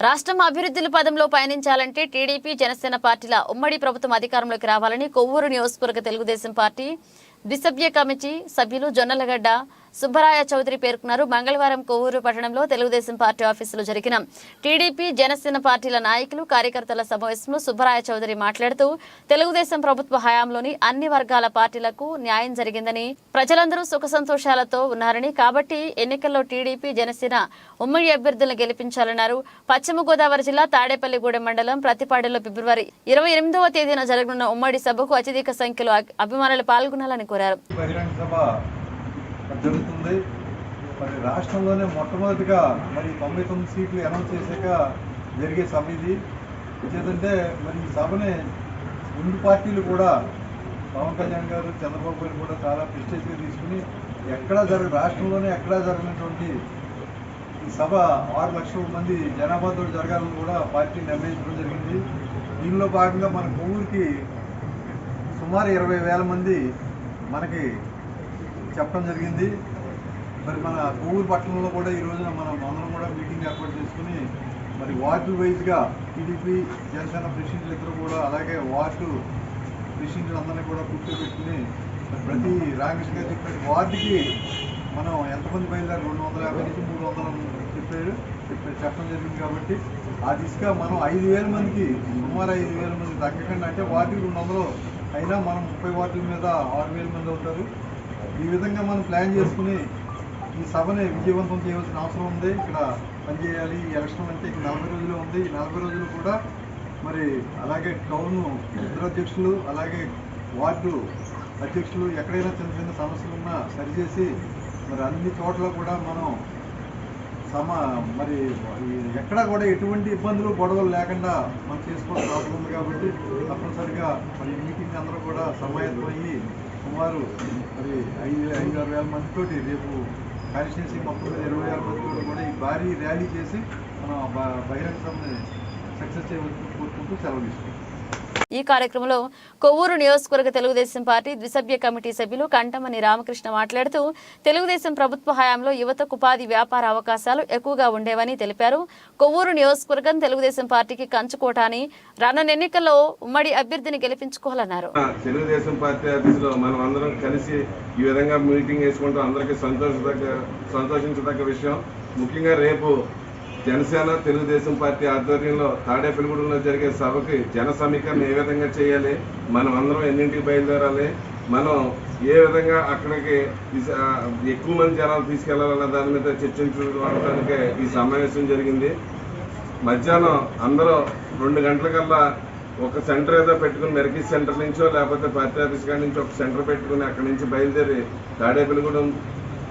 రాష్ట్రం అభివృద్ధుల పదంలో పయనించాలంటే టీడీపీ జనసేన పార్టీల ఉమ్మడి ప్రభుత్వం అధికారంలోకి రావాలని కొవ్వూరు నియోజకవర్గ తెలుగుదేశం పార్టీ ద్విసభ్య కమిటీ సభ్యులు జొన్నలగడ్డ సుబ్బరాయ చౌదరి పేర్కొన్నారు. మంగళవారం కొవ్వూరు పట్టణంలో తెలుగుదేశం పార్టీ ఆఫీసులో జరిగిన టీడీపీ జనసేన పార్టీల నాయకులు కార్యకర్తల సమావేశంలో సుబ్బరాయ చౌదరి మాట్లాడుతూ తెలుగుదేశం ప్రభుత్వ హయాంలోని అన్ని వర్గాల పార్టీలకు న్యాయం జరిగిందని ప్రజలందరూ సుఖ సంతోషాలతో ఉన్నారని కాబట్టి ఎన్నికల్లో టీడీపీ జనసేన ఉమ్మడి అభ్యర్థులను గెలిపించాలన్నారు. పశ్చిమ గోదావరి జిల్లా తాడేపల్లిగూడెం మండలం ప్రతిపాడులో ఫిబ్రవరి ఇరవై ఎనిమిదవ తేదీన జరగనున్న ఉమ్మడి సభకు అత్యధిక సంఖ్యలో అభిమానులు పాల్గొనాలని కోరారు. జరుగుతుంది. మరి రాష్ట్రంలోనే మొట్టమొదటిగా మరి తొంభై తొమ్మిది సీట్లు అనౌన్స్ చేశాక జరిగే సభ ఇది చేతంటే మరి ఈ సభని ముందు పార్టీలు కూడా పవన్ కళ్యాణ్ గారు చంద్రబాబు గారు కూడా చాలా ప్రిస్టేజ్గా తీసుకుని ఎక్కడా జరగ రాష్ట్రంలోనే ఎక్కడా జరగనటువంటి ఈ సభ ఆరు లక్షల మంది జనాభాతో జరగాలని కూడా పార్టీ నిర్ణయించడం జరిగింది. దీనిలో భాగంగా మన కొవ్వూరికి సుమారు ఇరవై వేల మంది మనకి చెప్పడం జరిగింది. మరి మన కొవ్వూరు పట్టణంలో కూడా ఈరోజు మనం అందరం కూడా మీటింగ్ ఏర్పాటు చేసుకుని మరి వార్డు వైజ్గా టీడీపీ జనసేన ప్రెసిడెంట్లు ఇద్దరు కూడా అలాగే వార్డు ప్రెసిడెంట్లు అందరినీ కూడా కూర్చోబెట్టుకుని మరి ప్రతి రామకృష్ణ గారు చెప్పినట్టు వార్డుకి మనం ఎంతమంది బయలుదేరి రెండు వందల యాభై నుంచి మూడు వందలు చెప్పాడు చెప్పాడు చెప్పడం జరిగింది కాబట్టి ఆ దిశగా మనం ఐదు వేల మందికి సుమారు ఐదు వేల మంది తగ్గకుండా అంటే వార్డుకి రెండు వందలు అయినా మనం ముప్పై వార్డుల మీద ఆరు వేల మంది అవుతారు. ఈ విధంగా మనం ప్లాన్ చేసుకుని ఈ సభని విజయవంతం చేయవలసిన అవసరం ఉంది. ఇక్కడ పనిచేయాలి. ఈ ఎలక్షన్ అంటే ఇక్కడ నలభై రోజులు ఉంది. ఈ నలభై రోజులు కూడా మరి అలాగే టౌన్ ఇద్దరు అధ్యక్షులు అలాగే వార్డు అధ్యక్షులు ఎక్కడైనా చిన్న చిన్న సమస్యలు ఉన్నా సరిచేసి మరి అన్ని చోట్ల కూడా మనం సమ మరి ఈ ఎక్కడా కూడా ఎటువంటి ఇబ్బందులు గొడవలు లేకుండా మనం చేసుకోవాల్సిన అవసరం ఉంది కాబట్టి తప్పనిసరిగా మరి మీటింగ్ అందరూ కూడా సమాయత్తమయ్యి సుమారు మరి ఐదు ఐదు ఆరు వేల మందితోటి రేపు కాన్స్టిట్యున్సీ మొత్తం ఇరవై ఆరు మందితో కూడా ఈ భారీ ర్యాలీ చేసి మనం బహిరంగ సభని సక్సెస్ చేయవలసి కోరుకుంటూ సెలవు తీసుకుంటాం ఈ కార్యక్రమంలో కొవ్వూరు నియోజకవర్గ తెలుగుదేశం పార్టీ ద్విసభ్య కమిటీ సభ్యులు కంటమని రామకృష్ణ మాట్లాడుతూ తెలుగుదేశం ప్రభుత్వ హయాంలో యువతకు ఉపాధి వ్యాపార అవకాశాలు ఎక్కువగా ఉండేవని తెలిపారు. కొవ్వూరు నియోజకవర్గం తెలుగుదేశం పార్టీకి కంచుకోట అని రానున్న ఎన్నికల్లో ఉమ్మడి అభ్యర్థిని గెలిపించుకోవాలన్నారు. తెలుగుదేశం పార్టీ ఆఫీసులో మనం అందరం కలిసి ఈ విధంగా మీటింగ్ వేసుకుంటూ. అందరికీ సంతోషదగ్గ సంతోషించదగ్గ విషయం. ముఖ్యంగా రేపు జనసేన తెలుగుదేశం పార్టీ ఆధ్వర్యంలో తాడేపల్లిగూడెంలో జరిగే సభకి జన సమీకరణ ఏ విధంగా చేయాలి? మనం అందరం ఎన్నింటికి బయలుదేరాలి? మనం ఏ విధంగా అక్కడికి ఎక్కువ మంది జనాలు తీసుకెళ్ళాలన్న దాని మీద చర్చించడానికి ఈ సమావేశం జరిగింది. మధ్యాహ్నం అందరూ రెండు గంటలకల్లా ఒక సెంటర్ ఏదో పెట్టుకుని మెరకీ సెంటర్ నుంచో లేకపోతే పార్టీ ఆఫీస్ కాడి నుంచి ఒక సెంటర్ పెట్టుకుని అక్కడి నుంచి బయలుదేరి తాడేపల్లిగూడెం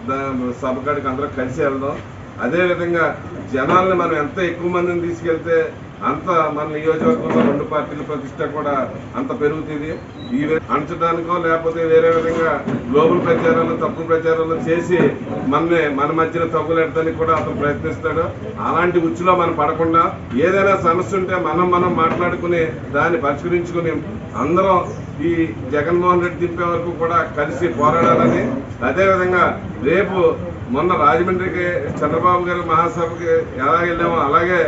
దా- సభ కాడికి అందరూ కలిసి వెళ్దాం. అదేవిధంగా జనాల్ని మనం ఎంత ఎక్కువ మందిని తీసుకెళ్తే అంత మన నియోజకవర్గంలో రెండు పార్టీల ప్రతిష్ట కూడా అంత పెరుగుతుంది. ఈ అంచడానికో లేకపోతే వేరే విధంగా గ్లోబల్ ప్రచారాలు తప్పుడు ప్రచారాలు చేసి మనని మన మధ్యన తగ్గులెట్టడానికి కూడా అతను ప్రయత్నిస్తాడు. అలాంటి ఉచ్చులో మనం పడకుండా ఏదైనా సమస్య ఉంటే మనం మనం మాట్లాడుకుని దాన్ని పరిష్కరించుకుని అందరం ఈ జగన్మోహన్ రెడ్డి దింపే వరకు కూడా కలిసి పోరాడాలని. అదేవిధంగా రేపు మొన్న రాజమండ్రికి చంద్రబాబు గారి మహాసభకి ఎలా వెళ్ళామో అలాగే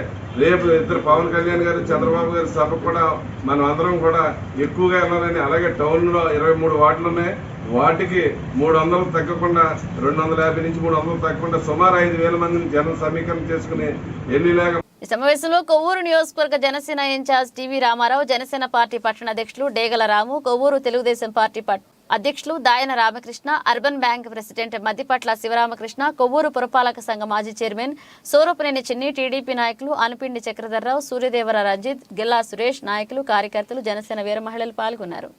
రేపు ఇద్దరు పవన్ కళ్యాణ్ గారు చంద్రబాబు గారు సభ కూడా మనం అందరం కూడా ఎక్కువగా వెళ్ళాలని అలాగే టౌన్లో ఇరవై మూడు వార్డులు ఉన్నాయి. వాటికి మూడు వందలు తగ్గకుండా రెండు వందల యాభై నుంచి మూడు వందలు తగ్గకుండా సుమారు ఐదు వేల మందిని జనం సమీకరణ చేసుకుని వెళ్ళిలాగా ఈ సమావేశంలో కొవ్వూరు నియోజకవర్గ Janasena incharge T V Ramarao Janasena party పట్టణ అధ్యక్షులు డేగల రాము కొవ్వూరు తెలుగుదేశం పార్టీ అధ్యక్షులు Dayana Ramakrishna urban bank president Maddipatla Sivaramakrishna Kovvur పురపాలక సంఘ మాజీ చైర్మన్ సోరపనేని చిన్ని టీడీపీ నాయకులు అనుపిండి చక్రధర్రావు సూర్యదేవర రంజిత్ గిల్లా సురేష్ నాయకులు కార్యకర్తలు జనసేన వీర మహిళలు పాల్గొన్నారు.